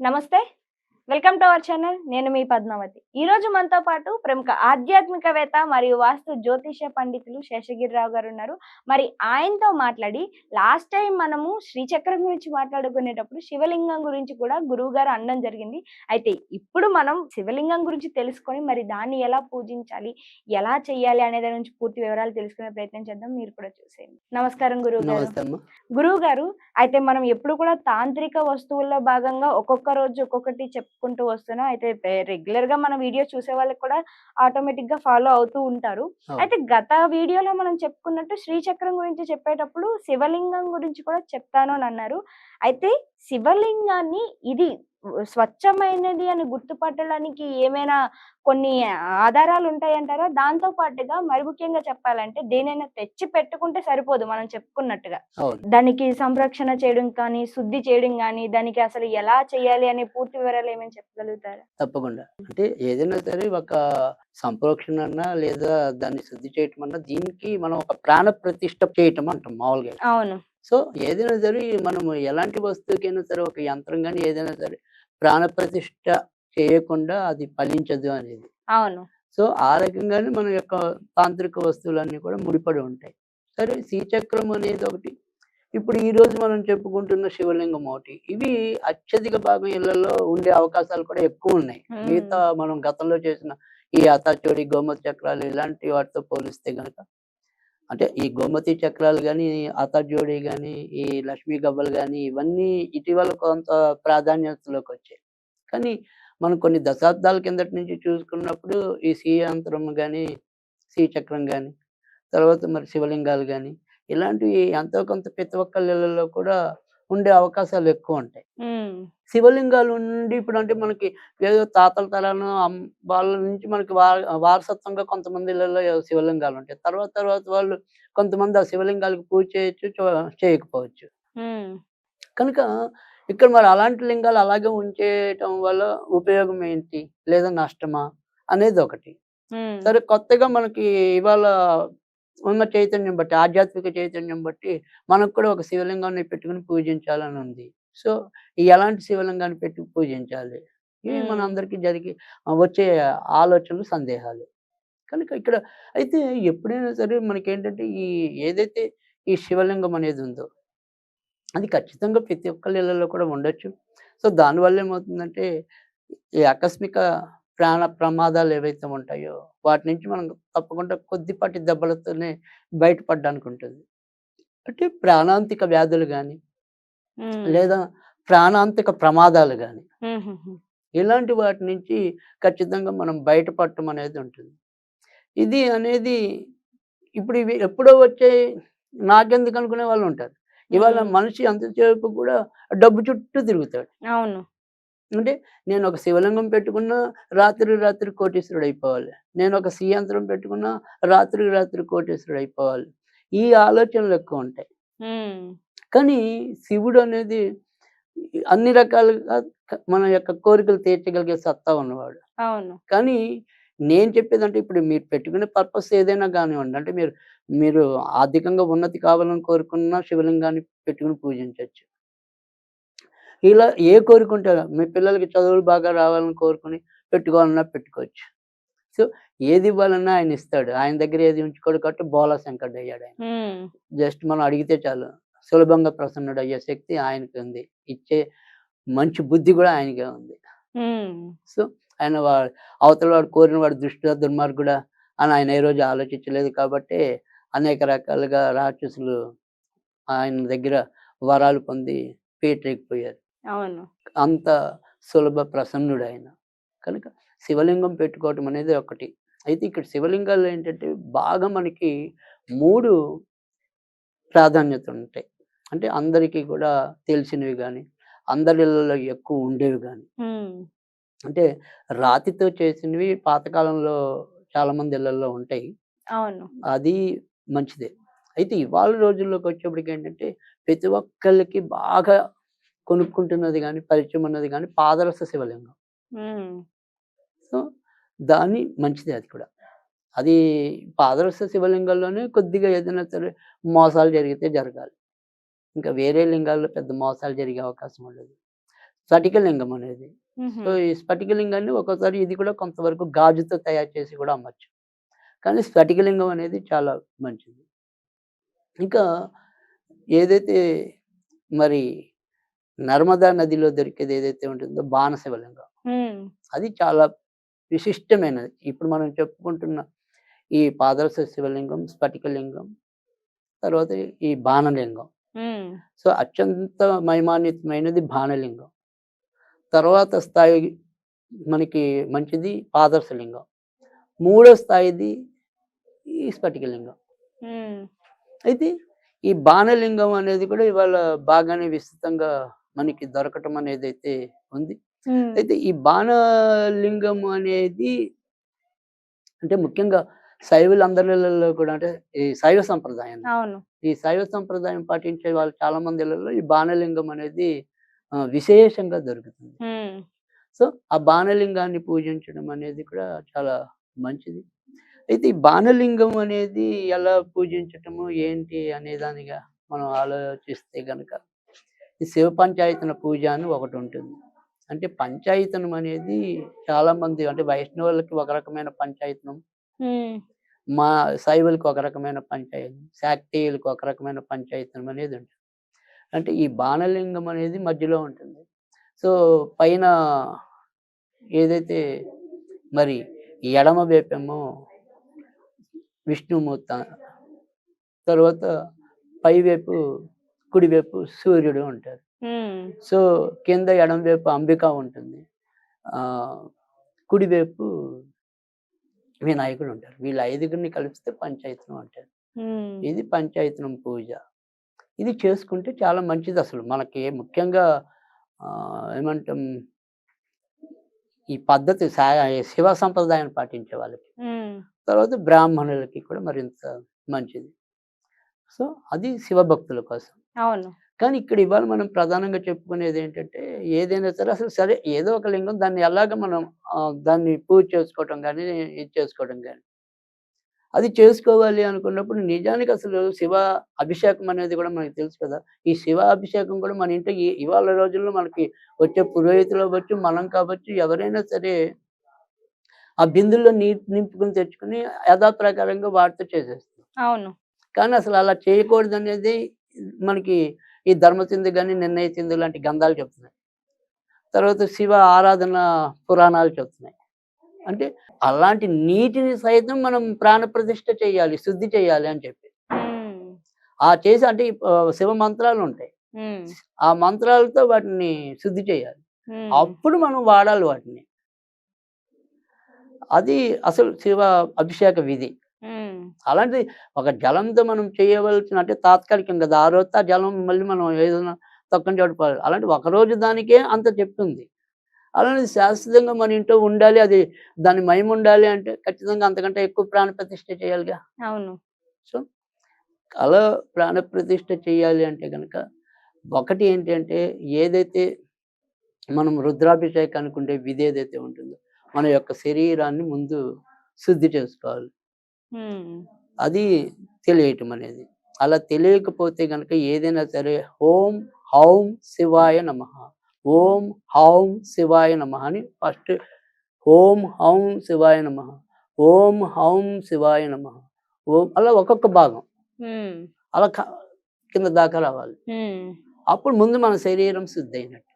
నమస్తే. Welcome to our channel. నేను మీ పద్మావతి. ఈ రోజు మనతో పాటు ప్రముఖ ఆధ్యాత్మికవేత్త మరియు వాస్తు జ్యోతిష పండితులు శేషగిరిరావు గారు ఉన్నారు. మరి ఆయనతో మాట్లాడి లాస్ట్ టైం మనము శ్రీచక్రం గురించి మాట్లాడుకునేటప్పుడు శివలింగం గురించి కూడా గురువు గారు అనడం జరిగింది. అయితే ఇప్పుడు మనం శివలింగం గురించి తెలుసుకొని మరి దాన్ని ఎలా పూజించాలి ఎలా చేయాలి అనే దాని గురించి పూర్తి వివరాలు తెలుసుకునే ప్రయత్నం చేద్దాం. మీరు కూడా చూసేయండి. నమస్కారం గురువు గారు. గురువు గారు అయితే మనం ఎప్పుడు కూడా తాంత్రిక వస్తువుల్లో భాగంగా ఒక్కొక్క రోజు ఒక్కొక్కటి చెప్పుకుంటూ వస్తున్నాం అయితే రెగ్యులర్గా మన వీడియో చూసే వాళ్ళకి కూడా ఆటోమేటిక్గా ఫాలో అవుతూ ఉంటారు. అయితే గత వీడియోలో మనం చెప్పుకున్నట్టు శ్రీచక్రం గురించి చెప్పేటప్పుడు శివలింగం గురించి కూడా చెప్తాను అని అన్నారు అయితే శివలింగాన్ని ఇది స్వచ్ఛమైనది అని గుర్తుపట్టడానికి ఏమైనా కొన్ని ఆధారాలు ఉంటాయంటారా దాంతో పాటుగా మరి ముఖ్యంగా చెప్పాలంటే దేనైనా తెచ్చి పెట్టుకుంటే సరిపోదు మనం చెప్పుకున్నట్టుగా. దానికి సంరక్షణ చేయడం కానీ శుద్ధి చేయడం కానీ దానికి అసలు ఎలా చేయాలి అనే పూర్తి వివరాలు ఏమైనా చెప్పగలుగుతారా? తప్పకుండా. అంటే ఏదైనా సరే ఒక సంప్రోక్షణ అన్నా లేదా దాన్ని శుద్ధి చేయటం అన్నా దీనికి మనం ఒక ప్రాణ ప్రతిష్ట చేయటం అంటాం మామూలుగా అవును. సో ఏదైనా సరే మనము ఎలాంటి వస్తువుకైనా సరే ఒక యంత్రం కానీ ఏదైనా సరే ప్రాణ ప్రతిష్ట చేయకుండా అది ఫలించదు అనేది. అవును. సో ఆ రకంగానే మన యొక్క తాంత్రిక వస్తువులన్నీ కూడా ముడిపడి ఉంటాయి. సరే శ్రీచక్రం అనేది ఒకటి. ఇప్పుడు ఈ రోజు మనం చెప్పుకుంటున్న శివలింగం ఒకటి. ఇవి అత్యధిక భాగం ఇళ్ళలో ఉండే అవకాశాలు కూడా ఎక్కువ ఉన్నాయి. మిగతా మనం గతంలో చేసిన ఈ అతాచోడి గోమతి చక్రాలు ఇలాంటి వాటితో పోలిస్తే గనక అంటే ఈ గోమతి చక్రాలు కానీ అతాజోడి కానీ ఈ లక్ష్మీ గవ్వలు కానీ ఇవన్నీ ఇటీవల కొంత ప్రాధాన్యతలోకి వచ్చాయి. కానీ మనం కొన్ని దశాబ్దాల కిందటి నుంచి చూసుకున్నప్పుడు ఈ శ్రీయంత్రం కానీ శ్రీచక్రం కానీ తర్వాత మరి శివలింగాలు కానీ ఇలాంటివి ఎంతో కొంత ప్రతి ఒక్కళ్ళ కూడా ఉండే అవకాశాలు ఎక్కువ ఉంటాయి. శివలింగాలు ఉండి ఇప్పుడు అంటే మనకి ఏదో తాతల అమ్- వాళ్ళ నుంచి మనకి వారసత్వంగా కొంతమంది ఇళ్ళల్లో శివలింగాలు ఉంటాయి. తర్వాత తర్వాత వాళ్ళు కొంతమంది ఆ శివలింగాలకు పూజ చేయొచ్చు చేయకపోవచ్చు. కనుక ఇక్కడ మరి అలాంటి లింగాలు అలాగే ఉంచేయటం వల్ల ఉపయోగం ఏంటి? లేదా నష్టమా? అనేది ఒకటి. సరే కొత్తగా మనకి ఇవాళ ఉన్న చైతన్యం బట్టి ఆధ్యాత్మిక చైతన్యం బట్టి మనకు కూడా ఒక శివలింగాన్ని పెట్టుకుని పూజించాలని ఉంది. సో ఎలాంటి శివలింగాన్ని పెట్టి పూజించాలి? ఇవి మన. అందరికీ జరిగి వచ్చే ఆలోచనలు సందేహాలు. కనుక ఇక్కడ అయితే ఎప్పుడైనా సరే మనకి ఏంటంటే ఈ ఏదైతే ఈ శివలింగం అనేది ఉందో అది ఖచ్చితంగా ప్రతి ఒక్కళ్ళ ఇళ్ళలో కూడా ఉండొచ్చు. సో దానివల్ల ఏమవుతుందంటే ఈ ఆకస్మిక ప్రాణ ప్రమాదాలు ఏవైతే ఉంటాయో వాటి నుంచి మనం తప్పకుండా కొద్దిపాటి దెబ్బలతోనే బయటపడడానికి ఉంటుంది. అంటే ప్రాణాంతిక వ్యాధులు కానీ లేదా ప్రాణాంతిక ప్రమాదాలు కానీ ఇలాంటి వాటి నుంచి ఖచ్చితంగా మనం బయటపడటం అనేది ఉంటుంది. ఇది అనేది ఇప్పుడు ఇవి ఎప్పుడో వచ్చే నాకెందుకు అనుకునే వాళ్ళు ఉంటారు. ఇవాళ మనిషి అంతసేపు కూడా డబ్బు చుట్టూ తిరుగుతాడు. అవును. అంటే నేను ఒక శివలింగం పెట్టుకున్నా రాత్రి రాత్రి కోటీశ్వరుడు అయిపోవాలి నేను ఒక శ్రీయంత్రం పెట్టుకున్నా రాత్రి రాత్రి కోటీశ్వరుడు అయిపోవాలి ఈ ఆలోచనలు ఎక్కువ ఉంటాయి. కానీ శివుడు అనేది అన్ని రకాలుగా మన యొక్క కోరికలు తీర్చగలిగే సత్తా ఉన్నవాడు. అవును. కానీ నేను చెప్పేదంటే ఇప్పుడు మీరు పెట్టుకునే పర్పస్ ఏదైనా కానివ్వండి. అంటే మీరు మీరు ఆర్థికంగా ఉన్నతి కావాలని కోరుకున్న శివలింగాన్ని పెట్టుకుని పూజించవచ్చు ఇలా ఏ కోరుకుంటే మీ పిల్లలకి చదువులు బాగా రావాలని కోరుకుని పెట్టుకోవాలన్నా పెట్టుకోవచ్చు. సో ఏది ఇవ్వాలన్నా ఆయన ఇస్తాడు. ఆయన దగ్గర ఏది ఉంచుకోడు కాబట్టి బోలా శంకరుడు అయ్యాడు ఆయన. జస్ట్ మనం అడిగితే చాలు. సులభంగా ప్రసన్నుడు అయ్యే శక్తి ఆయనకి ఉంది. ఇచ్చే మంచి బుద్ధి కూడా ఆయనకే ఉంది. సో ఆయన అవతల వాడు కోరిన వాడు దృష్టిగా దుర్మార్గుడా అని ఆయన ఏ రోజు ఆలోచించలేదు కాబట్టి అనేక రకాలుగా రాక్షసులు ఆయన దగ్గర వరాలు పొంది పీటెక్కిపోయారు అవును. అంత సులభ ప్రసన్నుడు ఆయన కనుక శివలింగం పెట్టుకోవటం అనేది ఒకటి. అయితే ఇక్కడ శివలింగాలు ఏంటంటే బాగా మనకి మూడు ప్రాధాన్యత ఉంటాయి అంటే అందరికీ కూడా తెలిసినవి కానీ అందరిలో ఎక్కువ ఉండేవి కానీ అంటే రాతితో చేసినవి పాతకాలంలో చాలా మంది ఇళ్ళల్లో ఉంటాయి. అవును. అది మంచిదే. అయితే ఇవాళ రోజుల్లోకి వచ్చేప్పటికి ఏంటంటే ప్రతి ఒక్కళ్ళకి బాగా కొనుక్కుంటున్నది కానీ పరిచయం ఉన్నది కానీ పాదరస శివలింగం. సో దాని మంచిదే అది కూడా. అది పాదరస శివలింగాల్లోనే కొద్దిగా ఏదైనా సరే మోసాలు జరిగితే జరగాలి. ఇంకా వేరే లింగాల్లో పెద్ద మోసాలు జరిగే అవకాశం ఉండదు. స్ఫటికలింగం అనేది. సో ఈ స్ఫటికలింగాన్ని ఒక్కోసారి ఇది కూడా కొంతవరకు గాజుతో తయారు చేసి కూడా అమ్మచ్చు. కానీ స్ఫటికలింగం అనేది చాలా మంచిది. ఇంకా ఏదైతే మరి నర్మదా నదిలో దొరికేది ఏదైతే ఉంటుందో బాణశివలింగం. అది చాలా విశిష్టమైనది. ఇప్పుడు మనం చెప్పుకుంటున్న ఈ పాదరస శివలింగం స్ఫటికలింగం తర్వాత ఈ బాణలింగం. సో అత్యంత మహిమాన్వితమైనది బాణలింగం. తర్వాత స్థాయి మనకి మంచిది పాదర్శలింగం మూడో స్థాయిది ఈ స్ఫటికలింగం. అయితే ఈ బాణలింగం అనేది కూడా ఇవాళ బాగానే విస్తృతంగా మనకి దొరకటం అనేది అయితే ఉంది అయితే ఈ బాణలింగం అనేది అంటే ముఖ్యంగా శైవులందరిలో కూడా అంటే ఈ శైవ సంప్రదాయం ఈ శైవ సంప్రదాయం పాటించే వాళ్ళు చాలా మందిలలో ఈ బాణలింగం అనేది విశేషంగా దొరుకుతుంది. సో ఆ బాణలింగాన్ని పూజించడం అనేది కూడా చాలా మంచిది. అయితే ఈ బాణలింగం అనేది ఎలా పూజించటము ఏంటి అనే దానిగా మనం ఆలోచిస్తే గనక ఈ శివ పంచాయతన పూజ అని ఒకటి ఉంటుంది. అంటే పంచాయతనం అనేది చాలా మంది అంటే వైష్ణవులకి ఒక రకమైన పంచాయతనం. మ్, శైవులకు ఒక రకమైన పంచాయతనం. శాక్తేయులకు ఒక రకమైన పంచాయతనం అనేది ఉంటుంది. అంటే ఈ బాణలింగం అనేది మధ్యలో ఉంటుంది. సో పైన ఏదైతే మరి ఎడమ వైపేమో విష్ణుమూర్త తర్వాత పైవైపు కుడివైపు సూర్యుడు ఉంటారు. సో కింద ఎడమ వైపు అంబిక ఉంటుంది. కుడివైపు వినాయకుడు ఉంటారు. వీళ్ళ ఐదుగురిని కలిపిస్తే పంచాయతనం అంటారు. ఇది పంచాయతనం పూజ. ఇది చేసుకుంటే చాలా మంచిది అసలు. మనకి ముఖ్యంగా ఏమంటాం ఈ పద్ధతి శివ సంప్రదాయాన్ని పాటించే వాళ్ళకి. తర్వాత బ్రాహ్మణులకి కూడా మరింత మంచిది. సో అది శివభక్తుల కోసం. అవును. కానీ ఇక్కడ ఇవాళ మనం ప్రధానంగా చెప్పుకునేది ఏంటంటే ఏదైనా సరే అసలు సరే ఏదో ఒక లింగం దాన్ని ఎలాగ మనం దాన్ని పూజ చేసుకోవటం కానీ ఇది చేసుకోవడం కానీ అది చేసుకోవాలి అనుకున్నప్పుడు నిజానికి అసలు శివ అభిషేకం అనేది కూడా మనకి తెలుసు కదా. ఈ శివ అభిషేకం కూడా మన ఇంట్లో ఈ- ఇవాళ రోజుల్లో మనకి వచ్చే పురోహితులు అవ్వచ్చు మనం కావచ్చు ఎవరైనా సరే ఆ బిందుల్లో నీటి నింపుకుని తెచ్చుకుని యథాప్రకారంగా వాటితో చేసేస్తాం అవును. కానీ అసలు అలా చేయకూడదు అనేది మనకి ఈ ధర్మసింధు కానీ నిర్ణయ సింధు లాంటి గంధాలు చెప్తున్నాయి. తర్వాత శివ ఆరాధన పురాణాలు చెప్తున్నాయి. అంటే అలాంటి నీటిని సైతం మనం ప్రాణ ప్రతిష్ఠ చేయాలి శుద్ధి చేయాలి అని చెప్పి. ఆ చేసి అంటే శివ మంత్రాలు ఉంటాయి. ఆ మంత్రాలతో వాటిని శుద్ధి చేయాలి. అప్పుడు మనం వాడాలి వాటిని. అది అసలు శివ అభిషేక విధి. అలాంటిది ఒక జలంతో మనం చేయవలసిన అంటే తాత్కాలికం కదా ఆ రోజు ఆ జలం మళ్ళీ మనం ఏదైనా తక్కువ చోటుకోవాలి అలాంటి ఒక రోజు దానికే అంత చెప్తుంది. అలాంటిది శాశ్వతంగా మన ఇంట్లో ఉండాలి అది దాని మహిమ ఉండాలి అంటే ఖచ్చితంగా అంతకంటే ఎక్కువ ప్రాణ ప్రతిష్ఠ చేయాలిగా. అవును. సో అలా ప్రాణ ప్రతిష్ఠ చేయాలి అంటే కనుక ఒకటి ఏంటి అంటే ఏదైతే మనం రుద్రాభిషేకానికి ఉండే విధి ఏదైతే ఉంటుందో మన యొక్క శరీరాన్ని ముందు శుద్ధి చేసుకోవాలి. అది తెలియటం అనేది. అలా తెలియకపోతే గనక ఏదైనా సరే ఓం హౌం శివాయ నమ. ఓం హౌం శివాయ నమ అని ఫస్ట్ ఓం హౌం శివాయ నమ. ఓం హౌం శివాయ నమ. ఓం అలా ఒక్కొక్క భాగం. అలా కింద దాకా రావాలి. అప్పుడు ముందు మన శరీరం శుద్ధి అయినట్టు.